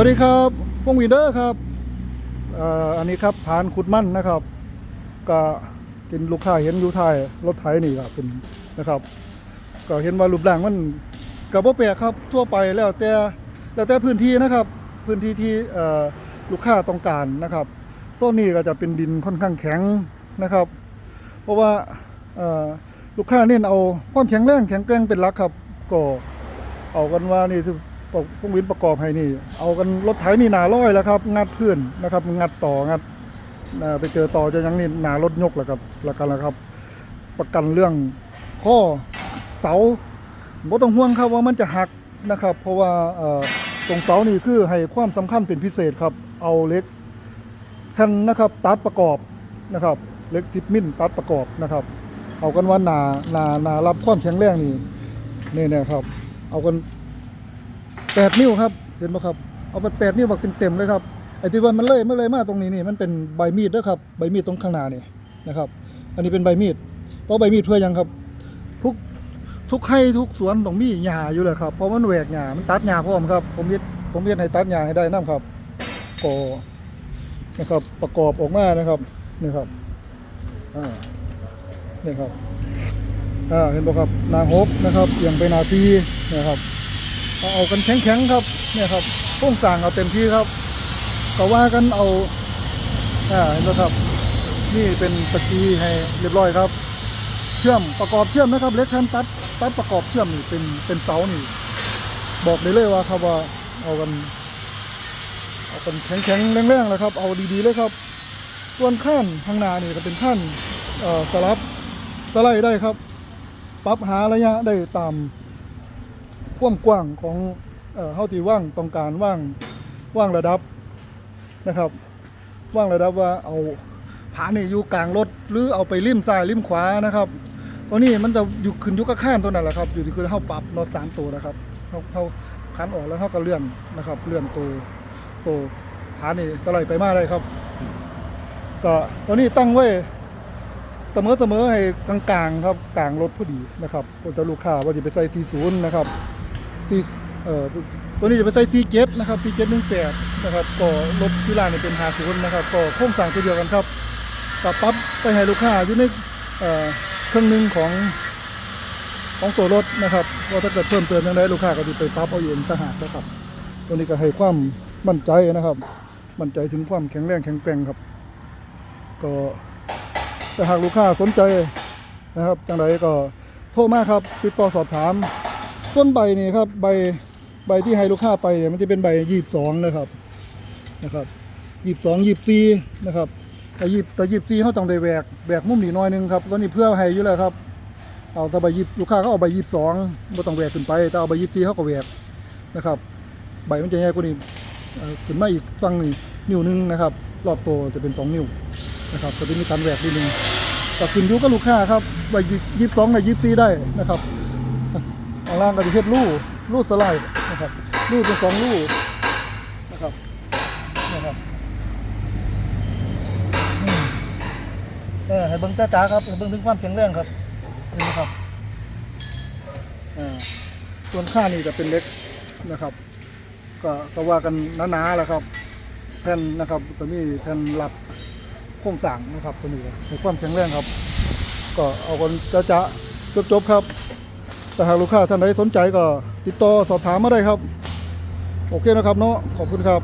วัสดีครับพงวีเดอร์ครับอ่ออันนี้ครับผานขุดมั่นนะครับ ก็กินลูกค้าเห็นอยู่ท้ายรถไถนี่ครับเป็นนะครับ ก็เห็นว่ารูปร่างมันกับว่าแปลกครับทั่วไปแล้วแต่แล้วแต่พื้นที่นะครับ พื้นที่ที่เอ่อลูกค้าต้องการนะครับโซนนี้ก็จะเป็นดินค่อนข้างแข็งนะครับ เพราะว่าเอ่อลูกค้าเน้นเอาความแข็งแรงแข็งแกร่งเป็นหลักครับก็เอากันว่านี่ที่ พวกวินประกอบให้นี่ เอากันรถไถนี่หนาร้อยแล้วครับงัดเพื้นนะครับ งัดต่องัดไปเจอต่อจะยังนี่หนารถยกแล้วครับแล้วกันแล้วครับ ประกันเรื่องข้อเสาบ่ต้องห่วงครับว่ามันจะหักนะครับ เพราะว่าตรงเสานี่คือให้ความสำคัญเป็นพิเศษครับ เอาเล็กแผ่นนะครับตัดประกอบนะครับเล็ก10มิลตัดประกอบนะครับ เอากันว่าหนาหนาหนารับความแข็งแรงนี่นี่นี่ยครับ เอากัน 8 นิ้วครับ เห็นไหมครับ เอาไป8นิ้วแบบเต็มๆเลยครับ ไอ้ที่ว่ามันเลยไม่เลยมากตรงนี้นี่ มันเป็นใบมีดเด้อครับ ใบมีดตรงข้างหน้านี่นะครับ อันนี้เป็นใบมีด เพราะใบมีดเพื่อยังครับ ทุกทุกไร่ทุกสวนต้องมีหญ้าอยู่เลยครับ เพราะมันแหวกหญ้ามันตัดหญ้าพร้อมครับ ผมเฮ็ดผมเฮ็ดให้ตัดหญ้าให้ได้นํครับก็นะครับ ประกอบออกมานะครับนี่ครับอ่านี่ครับอ่าเห็นบ่ครับนาหกนะครับเอียงไปนาทีนะครับ เอาเอากันแข็งๆครับเนี่ยครับโครงสร้างเอาเต็มที่ครับก็ว่ากันเอาอ่าเห็นบ่ครับ นี่เป็นสกีให้เรียบร้อยครับ เชื่อมประกอบเชื่อมนะครับเล็กทันตัดตัดประกอบเชื่อมนี่เป็นเป็นเสานี่ บอกได้เลยว่าครับว่าเอากันเอากันแข็งๆแรงๆเลยครับ เอาดีๆเลยครับส่วนขั้นข้างหน้านี่ก็เป็นขั้นเอ่อสลับสไลด์ได้ครับ ปรับหาระยะได้ตาม ความกว้างของเอ่าที่ว่างต้องการว่างว่างระดับนะครับว่างระดับว่าเอาผานี่อยู่กลางรถหรือเอาไปริมซ้ายริมขวานะครับตัวนี้มันจะอยู่ขึ้นยุกข้านตัวนั้นแหละครับ อยู่ที่คือเข้าปรับรถสามตัวนะครับเขาเขาคันออกแล้วเขาก็เลื่อนนะครับ เลื่อนตัวตัวผานี่สไลด์ไปมาได้ครับก็ตัวนี้ตั้งไว้เสมอเสมอให้กลางๆครับกลางรถพอดีนะครับผมจะลูกค้าว่าจะไปใส่40นะครับ 4เอ่อตัวนี้จะไปใส่47นะครับ4718นะครับก็รถที่ร้านนี่เป็น50นนะครับก็โครงสร้างตัวเดียวกันครับกับปั๊บไปให้ลูกค้าอยู่ในเอ่อเครื่องหนึ่งของของตัวรถนะครับว่าถ้าเกิดเพิ่มเติมยังไงลูกค้าก็จะไปปรั๊บเอาเองต่างหากนะครับ ตัวนี้ก็ให้ความมั่นใจนะครับ มั่นใจถึงความแข็งแรงแข็งแกร่งครับ ก็ถ้าหากลูกค้าสนใจนะครับจังไรก็โทรมาครับ ติดต่อสอบถาม ส่วนใบนี่ครับใบใบที่ให้ลูกค้าไปเนี่ยมันจะเป็นใบยี่สิบสองนะครับนะครับยี่สิบสองยี่สิบสี่นะครับแต่ยิบแต่ยิบซีเขาต้องได้แหวกแหวกมุมนีน้อยหนึงครับตอนนี้เพื่อให้อยู่แล้วครับ เอาถ้าใบยิบลูกค้าเขาเอาใบยิบสองไม่ต้องแหวกขึ้นไปแต่เอาใบยิบซีเขาก็แหวกนะครับ ใบมันจะใหญ่กว่านี้ขึ้นมาอีกฝั่งหนึ่งนิ้วหนึงนะครับ รอบตัวจะเป็นสองนิ้วนะครับก็จะมีการแหวกนิดนึงแต่ขึ้นยู่กับลูกค้าครับใบยิบสองในยิบซีได้นะครับ ข้างล่างก็จะเฮ็ดลู่ลู่สไลด์นะครับลู่เป็นสองลู่นะครับนะครับเออให้เบิ่งจ้าจ๋าครับให้เบิ่งถึงความแข็งแรงครับนี่นะครับอ่าส่วนข้านี่จะเป็นเล็กนะครับ ก็ก็ว่ากันหนาๆแหละครับ แผ่นนะครับจะมีแผ่นรับโครงสร้างนะครับตัวนี้ให้ความแข็งแรงครับ ก็เอากันจ้าจ๋าจบๆครับ แต่หากลูกค้าท่านใดสนใจก็ติดต่อสอบถามมาได้ครับ โอเคนะครับเนาะขอบคุณครับ